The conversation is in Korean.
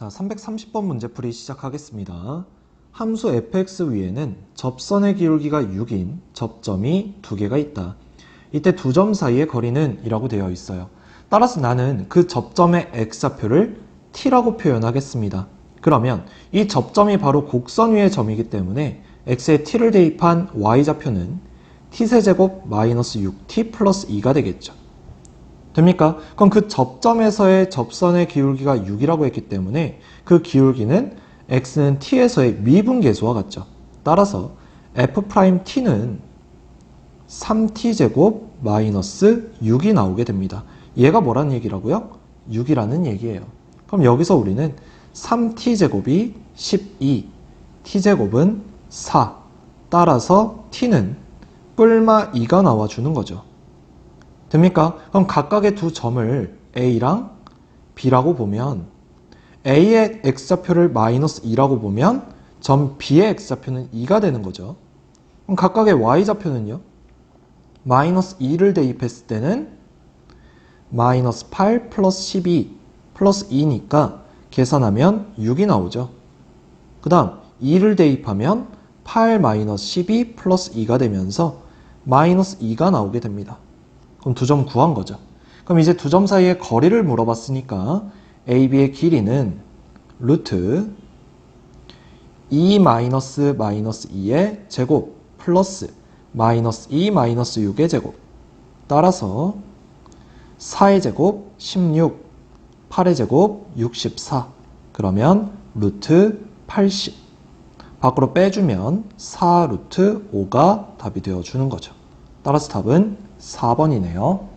자, 330번 문제풀이 시작하겠습니다. 함수 fx 위에는 접선의 기울기가 6인 접점이 두 개가 있다. 이때 두 점 사이의 거리는 이라고 되어 있어요. 따라서 나는 그 접점의 x좌표를 t라고 표현하겠습니다. 그러면 이 접점이 바로 곡선 위의 점이기 때문에 x에 t를 대입한 y좌표는 t세제곱 마이너스 6t 플러스 2가 되겠죠. 됩니까? 그럼 그 접점에서의 접선의 기울기가 6이라고 했기 때문에 그 기울기는 x는 t에서의 미분계수와 같죠. 따라서 f't는 3t제곱 마이너스 6이 나오게 됩니다. 얘가 뭐라는 얘기라고요? 6이라는 얘기예요. 그럼 여기서 우리는 3t제곱이 12, t제곱은 4. 따라서 t는 뿔마 2가 나와주는 거죠. 됩니까? 그럼 각각의 두 점을 A랑 B라고 보면 A의 X좌표를 마이너스 2라고 보면 점 B의 X좌표는 2가 되는 거죠. 그럼 각각의 Y좌표는요? 마이너스 2를 대입했을 때는 마이너스 8 플러스 12 플러스 2니까 계산하면 6이 나오죠. 그 다음 2를 대입하면 8 마이너스 12 플러스 2가 되면서 마이너스 2가 나오게 됩니다. 그럼 두 점 구한 거죠. 그럼 이제 두 점 사이의 거리를 물어봤으니까 AB의 길이는 루트 2 마이너스 마이너스 2의 제곱 플러스 마이너스 2 마이너스 6의 제곱 따라서 4의 제곱 16 8의 제곱 64 그러면 루트 80 밖으로 빼주면 4 루트 5가 답이 되어주는 거죠. 따라서 답은 4번이네요.